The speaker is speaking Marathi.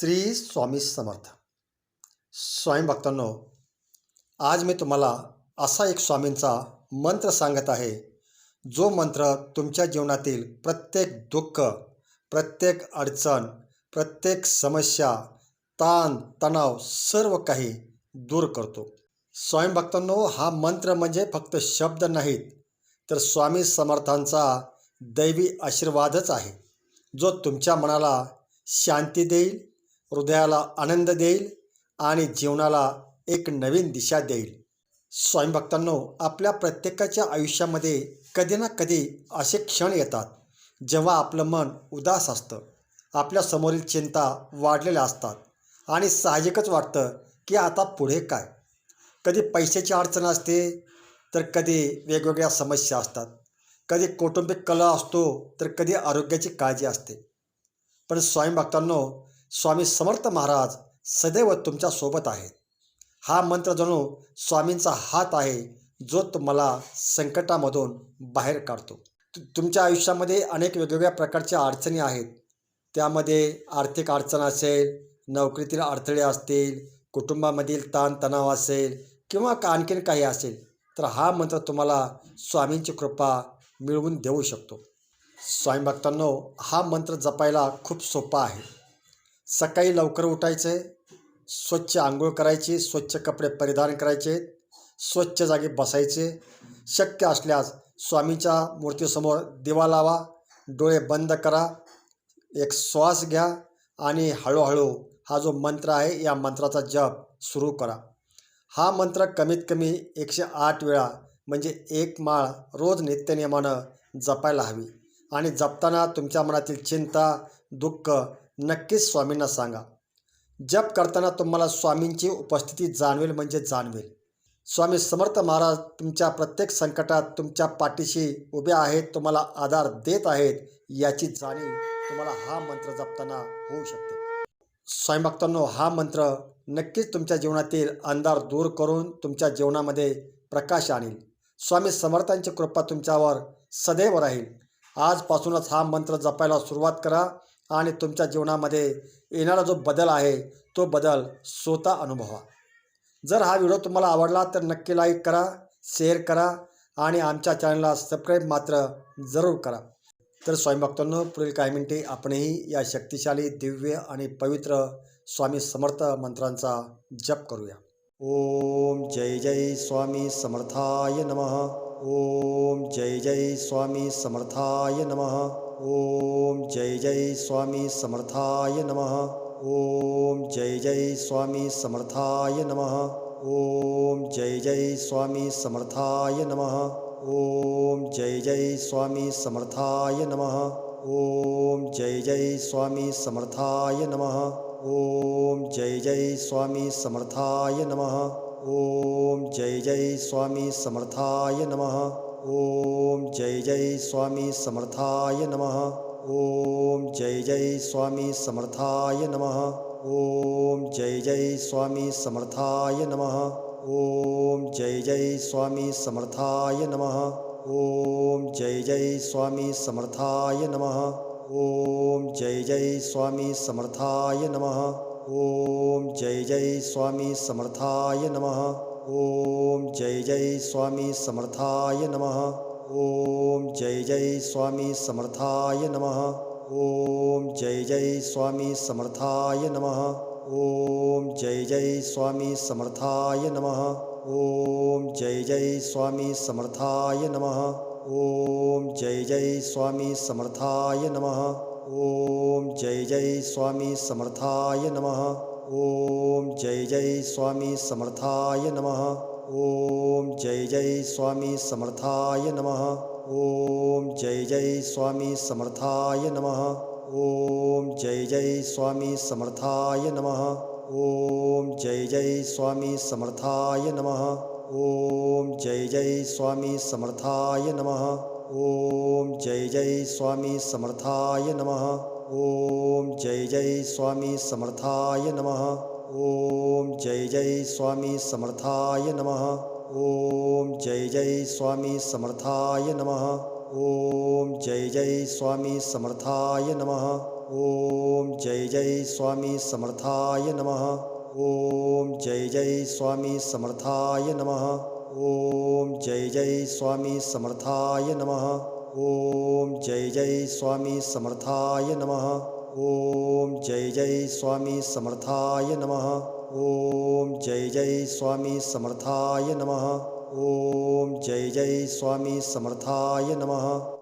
श्री स्वामी समर्थ. स्वामी भक्तांनो आज मी तुम्हाला असा एक स्वामींचा मंत्र सांगत आहे जो मंत्र तुमच्या जीवनातील प्रत्येक दुःख प्रत्येक अडचण प्रत्येक समस्या ताण तणाव सर्व काही दूर करतो. स्वामी भक्तांनो हा मंत्र म्हणजे फक्त शब्द नाहीत तर स्वामी समर्थांचा दैवी आशीर्वादच आहे जो तुमच्या मनाला शांती देईल हृदयाला आनंद देईल आणि जीवनाला एक नवीन दिशा देईल. स्वामी आपल्या प्रत्येकाच्या आयुष्यामध्ये कधी ना कधी असे क्षण येतात जेव्हा आपलं मन उदास असतं आपल्या समोरील चिंता वाढलेल्या असतात आणि साहजिकच वाटतं की आता पुढे काय? कधी पैशाची अडचण असते तर कधी वेगवेगळ्या समस्या असतात. कधी कौटुंबिक कला असतो तर कधी आरोग्याची काळजी असते. पण स्वयंभक्तांनो स्वामी समर्थ महाराज सदैव तुमच्यासोबत आहेत. हा मंत्र जणू स्वामींचा हात आहे जो तुम्हाला संकटामधून बाहेर काढतो. तुमच्या आयुष्यामध्ये अनेक वेगवेगळ्या प्रकारच्या अडचणी आहेत. त्यामध्ये आर्थिक अडचण असेल नोकरीतील अडथळे असतील कुटुंबामधील ताणतणाव असेल किंवा का आणखीन काही असेल तर हा मंत्र तुम्हाला स्वामींची कृपा मिळवून देऊ शकतो. स्वामी भक्तांनो हा मंत्र जपायला खूप सोपा आहे. सकाळी लवकर उठायचे स्वच्छ आंघोळ करायची स्वच्छ कपडे परिधान करायचे स्वच्छ जागी बसायचे. शक्य असल्यास स्वामीच्या मूर्तीसमोर दिवा लावा डोळे बंद करा एक श्वास घ्या आणि हळूहळू हा जो मंत्र आहे या मंत्राचा जप सुरू करा. हा मंत्र कमीत कमी एकशे आठ वेळा म्हणजे एक माळ रोज नित्यनियमानं जपायला हवी. आणि जपताना तुमच्या मनातील चिंता दुःख नक्कीच स्वामींना सांगा. जप करताना तुम्हाला स्वामींची उपस्थिती जाणवेल म्हणजे जाणवेल. स्वामी समर्थ महाराज तुमच्या प्रत्येक संकटात तुमच्या पाठीशी उभे आहेत तुम्हाला आधार देत आहेत याची जाणीव तुम्हाला हा मंत्र जपताना होऊ शकते. स्वयंभक्तांनो हा मंत्र नक्कीच तुमच्या जीवनातील अंधार दूर करून तुमच्या जीवनामध्ये प्रकाश आणील. स्वामी समर्थांची कृपा तुमच्यावर सदैव राहील. आजपासूनच हा मंत्र जपायला सुरुवात करा. आणि तुमच्या जीवनामध्ये येणारा जो बदल आहे तो बदल स्वतः अनुभवा. जर हा व्हिडिओ तुम्हाला आवडला तर नक्की लाईक करा शेअर करा आणि आमच्या चॅनलला सबस्क्राईब मात्र जरूर करा. तर स्वामी भक्तांनो पुढील काही मिनिटे आपणही या शक्तिशाली दिव्य आणि पवित्र स्वामी समर्थ मंत्रांचा जप करूया. ओम जय जय स्वामी समर्थाय नमः. ओम जय जय स्वामी समर्थाय नमः. ओम जय जय स्वामी समर्थाय नमः। ओम जय जय स्वामी समर्थाय नमः। ओम जय जय स्वामी समर्थाय नमः। ओम जय जय स्वामी समर्थाय नमः। ओम जय जय स्वामी समर्थाय नमः। ओम जय जय स्वामी समर्थाय नमः। ओम जय जय स्वामी समर्थाय नमः। ओम जय जय स्वामी समर्थाय नमः। ओम जय जय स्वामी समर्थाय नमः। ओम जय जय स्वामी समर्थाय नमः। ओम जय जय स्वामी समर्थाय नमः। ओम जय जय स्वामी समर्थाय नमः। ओम जय जय स्वामी समर्थाय नमः। ओम जय जय स्वामी समर्थाय नमः। ओम जय जय स्वामी समर्थाय नमः। ओम जय जय स्वामी समर्थाय नमः। ओम जय जय स्वामी समर्थाय नमः। ओम जय जय स्वामी समर्थाय नमः। ओम जय जय स्वामी समर्थाय नमः। ओम जय जय स्वामी समर्थाय नमः। ओम जय जय स्वामी समर्थाय नमः। ओम जय जय स्वामी समर्थाय नमः। ओम जय जय स्वामी समर्थाय नमः। ओम जय जय स्वामी समर्थाय नमः। ओम जय जय स्वामी समर्थाय नमः। ओम जय जय स्वामी समर्थाय नमः। ओम जय जय स्वामी समर्थाय नमः। ओम जय जय स्वामी समर्थाय नमः। ओम जय जय स्वामी समर्थाय नमः। ओम जय जय स्वामी समर्थाय नमः। ओम जय जय स्वामी समर्थाय नमः। ओम जय जय स्वामी समर्थाय नमः। ओम जय जय स्वामी समर्थाय नमः। ओम जय जय स्वामी समर्थाय नमः। ओम जय जय स्वामी समर्थाय नमः। ओम जय जय स्वामी समर्थाय नमः। ओम जय जय स्वामी समर्थाय नमः। ओम जय जय स्वामी समर्थाय नमः। ओम जय जय स्वामी समर्थाय नमः।